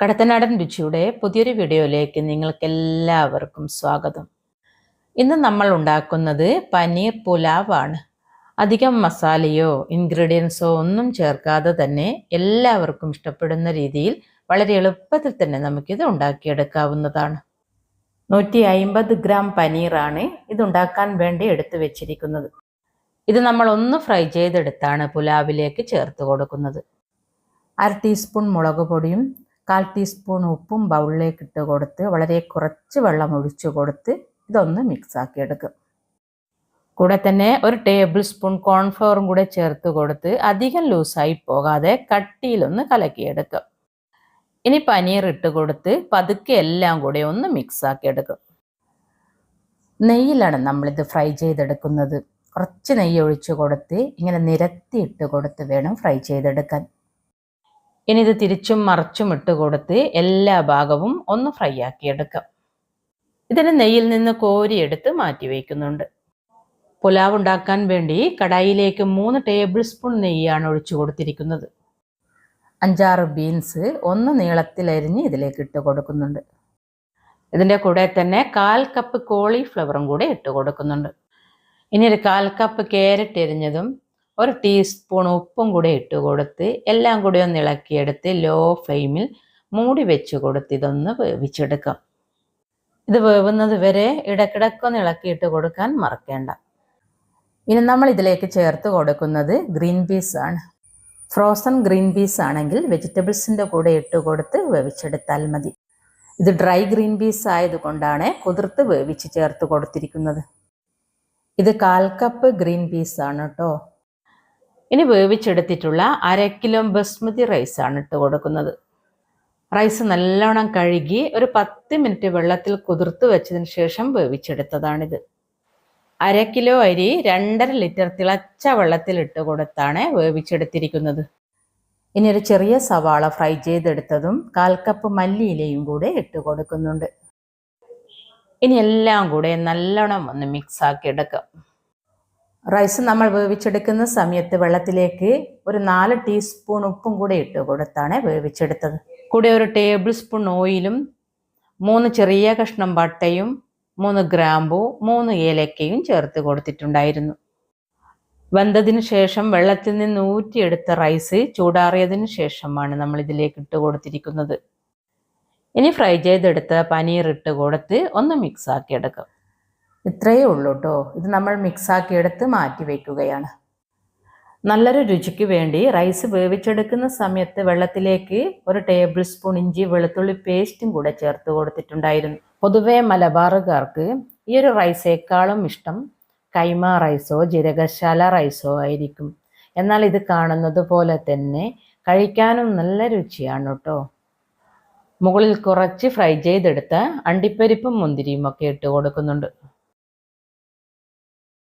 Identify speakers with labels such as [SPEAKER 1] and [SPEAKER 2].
[SPEAKER 1] കടത്തനാടൻ രുചിയുടെ പുതിയൊരു വീഡിയോയിലേക്ക് നിങ്ങൾക്ക് എല്ലാവർക്കും സ്വാഗതം. ഇന്ന് നമ്മൾ ഉണ്ടാക്കുന്നത് പനീർ പുലാവാണ്. അധികം മസാലയോ ഇൻഗ്രീഡിയൻസോ ഒന്നും ചേർക്കാതെ തന്നെ എല്ലാവർക്കും ഇഷ്ടപ്പെടുന്ന രീതിയിൽ വളരെ എളുപ്പത്തിൽ തന്നെ നമുക്കിത് ഉണ്ടാക്കിയെടുക്കാവുന്നതാണ്. നൂറ്റി അയിമ്പത് ഗ്രാം പനീറാണ് ഇതുണ്ടാക്കാൻ വേണ്ടി എടുത്തു വെച്ചിരിക്കുന്നത്. ഇത് നമ്മൾ ഒന്ന് ഫ്രൈ ചെയ്തെടുത്താണ് പുലാവിലേക്ക് ചേർത്ത് കൊടുക്കുന്നത്. അര ടീസ്പൂൺ മുളക് പൊടിയും കാൽ ടീസ്പൂൺ ഉപ്പും ബൗളിലേക്ക് ഇട്ട് കൊടുത്ത് വളരെ കുറച്ച് വെള്ളം ഒഴിച്ചു കൊടുത്ത് ഇതൊന്ന് മിക്സ് ആക്കി എടുക്കും. കൂടെ തന്നെ ഒരു ടേബിൾ സ്പൂൺ കോൺഫ്ലവറും കൂടെ ചേർത്ത് കൊടുത്ത് അധികം ലൂസായി പോകാതെ കട്ടിയിലൊന്ന് കലക്കിയെടുക്കും. ഇനി പനീർ ഇട്ട് കൊടുത്ത് പതുക്കെ എല്ലാം കൂടെ ഒന്ന് മിക്സ് ആക്കി എടുക്കും. നെയ്യിലാണ് നമ്മളിത് ഫ്രൈ ചെയ്തെടുക്കുന്നത്. കുറച്ച് നെയ്യ് ഒഴിച്ചു കൊടുത്ത് ഇങ്ങനെ നിരത്തി ഇട്ട് കൊടുത്ത് വേണം ഫ്രൈ ചെയ്തെടുക്കാൻ. ഇനി ഇത് തിരിച്ചും മറിച്ചും ഇട്ട് കൊടുത്ത് എല്ലാ ഭാഗവും ഒന്ന് ഫ്രൈ ആക്കി എടുക്കാം. ഇതിന് നെയ്യിൽ നിന്ന് കോരിയെടുത്ത് മാറ്റി വയ്ക്കുന്നുണ്ട് പുലാവ് ഉണ്ടാക്കാൻ വേണ്ടി കടായിലേക്ക് മൂന്ന് ടേബിൾ സ്പൂൺ നെയ്യാണ് ഒഴിച്ചു കൊടുത്തിരിക്കുന്നത്. അഞ്ചാറ് ബീൻസ് ഒന്ന് നീളത്തിലരിഞ്ഞ് ഇതിലേക്ക് ഇട്ട് കൊടുക്കുന്നുണ്ട്. ഇതിന്റെ കൂടെ തന്നെ കാൽ കപ്പ് കോളിഫ്ലവറും കൂടെ ഇട്ട് കൊടുക്കുന്നുണ്ട്. ഇനി ഒരു കാൽ കപ്പ് കാരറ്റ് എരിഞ്ഞതും ഒരു ടീസ്പൂൺ ഉപ്പും കൂടെ ഇട്ട് കൊടുത്ത് എല്ലാം കൂടി ഒന്ന് ഇളക്കിയെടുത്ത് ലോ ഫ്ലെയിമിൽ മൂടി വെച്ച് കൊടുത്ത് ഇതൊന്ന് വേവിച്ചെടുക്കാം. ഇത് വേവുന്നത് വരെ ഇടക്കിടക്കൊന്ന് ഇളക്കിയിട്ട് കൊടുക്കാൻ മറക്കേണ്ട. ഇനി നമ്മൾ ഇതിലേക്ക് ചേർത്ത് കൊടുക്കുന്നത് ഗ്രീൻ പീസ് ആണ്. ഫ്രോസൺ ഗ്രീൻ പീസ് ആണെങ്കിൽ വെജിറ്റബിൾസിന്റെ കൂടെ ഇട്ട് കൊടുത്ത് വേവിച്ചെടുത്താൽ മതി. ഇത് ഡ്രൈ ഗ്രീൻ പീസ് ആയതുകൊണ്ടാണ് കുതിർത്ത് വേവിച്ച് ചേർത്ത് കൊടുത്തിരിക്കുന്നത്. ഇത് കാൽ കപ്പ് ഗ്രീൻ പീസ് ആണ് കേട്ടോ ഇനി വേവിച്ചെടുത്തിട്ടുള്ള അര കിലോ ബസ്മതി റൈസ് ആണ് ഇട്ട് കൊടുക്കുന്നത്. റൈസ് നല്ലോണം കഴുകി ഒരു പത്ത് മിനിറ്റ് വെള്ളത്തിൽ കുതിർത്ത് വെച്ചതിന് ശേഷം വേവിച്ചെടുത്തതാണിത്. അര കിലോ അരി രണ്ടര ലിറ്റർ തിളച്ച വെള്ളത്തിൽ ഇട്ട് കൊടുത്താണ് വേവിച്ചെടുത്തിരിക്കുന്നത്. ഇനി ഒരു ചെറിയ സവാള ഫ്രൈ ചെയ്തെടുത്തതും കാൽ കപ്പ് മല്ലിയിലയും കൂടെ ഇട്ട് കൊടുക്കുന്നുണ്ട്. ഇനി എല്ലാം കൂടെ നല്ലോണം ഒന്ന് മിക്സ് ആക്കി എടുക്കാം. റൈസ് നമ്മൾ വേവിച്ചെടുക്കുന്ന സമയത്ത് വെള്ളത്തിലേക്ക് ഒരു നാല് ടീസ്പൂൺ ഉപ്പും കൂടെ ഇട്ട് കൊടുത്താണ് വേവിച്ചെടുത്തത്. കൂടെ ഒരു ടേബിൾ സ്പൂൺ ഓയിലും മൂന്ന് ചെറിയ കഷ്ണം പട്ടയും മൂന്ന് ഗ്രാമ്പൂ മൂന്ന് ഏലക്കയും ചേർത്ത് കൊടുത്തിട്ടുണ്ടായിരുന്നു. വെന്തതിന് ശേഷം വെള്ളത്തിൽ നിന്ന് ഊറ്റിയെടുത്ത റൈസ് ചൂടാറിയതിന് ശേഷമാണ് നമ്മൾ ഇതിലേക്ക് ഇട്ട് കൊടുത്തിരിക്കുന്നത്. ഇനി ഫ്രൈ ചെയ്തെടുത്ത പനീർ ഇട്ട് കൊടുത്ത് ഒന്ന് മിക്സ് ആക്കി എടുക്കാം. ഇത്രയേ ഉള്ളൂ കേട്ടോ ഇത് നമ്മൾ മിക്സാക്കി എടുത്ത് മാറ്റി വയ്ക്കുകയാണ് നല്ലൊരു രുചിക്ക് വേണ്ടി റൈസ് വേവിച്ചെടുക്കുന്ന സമയത്ത് വെള്ളത്തിലേക്ക് ഒരു ടേബിൾ സ്പൂൺ ഇഞ്ചി വെളുത്തുള്ളി പേസ്റ്റും കൂടെ ചേർത്ത് കൊടുത്തിട്ടുണ്ടായിരുന്നു. പൊതുവേ മലബാറുകാർക്ക് ഈ ഒരു റൈസേക്കാളും ഇഷ്ടം കൈമ റൈസോ ജീരകശാല റൈസോ ആയിരിക്കും. എന്നാൽ ഇത് കാണുന്നത് പോലെ തന്നെ കഴിക്കാനും നല്ല രുചിയാണ് കേട്ടോ മുകളിൽ കുറച്ച് ഫ്രൈ ചെയ്തെടുത്ത അണ്ടിപ്പരിപ്പും മുന്തിരിയും ഒക്കെ ഇട്ട് കൊടുക്കുന്നുണ്ട്.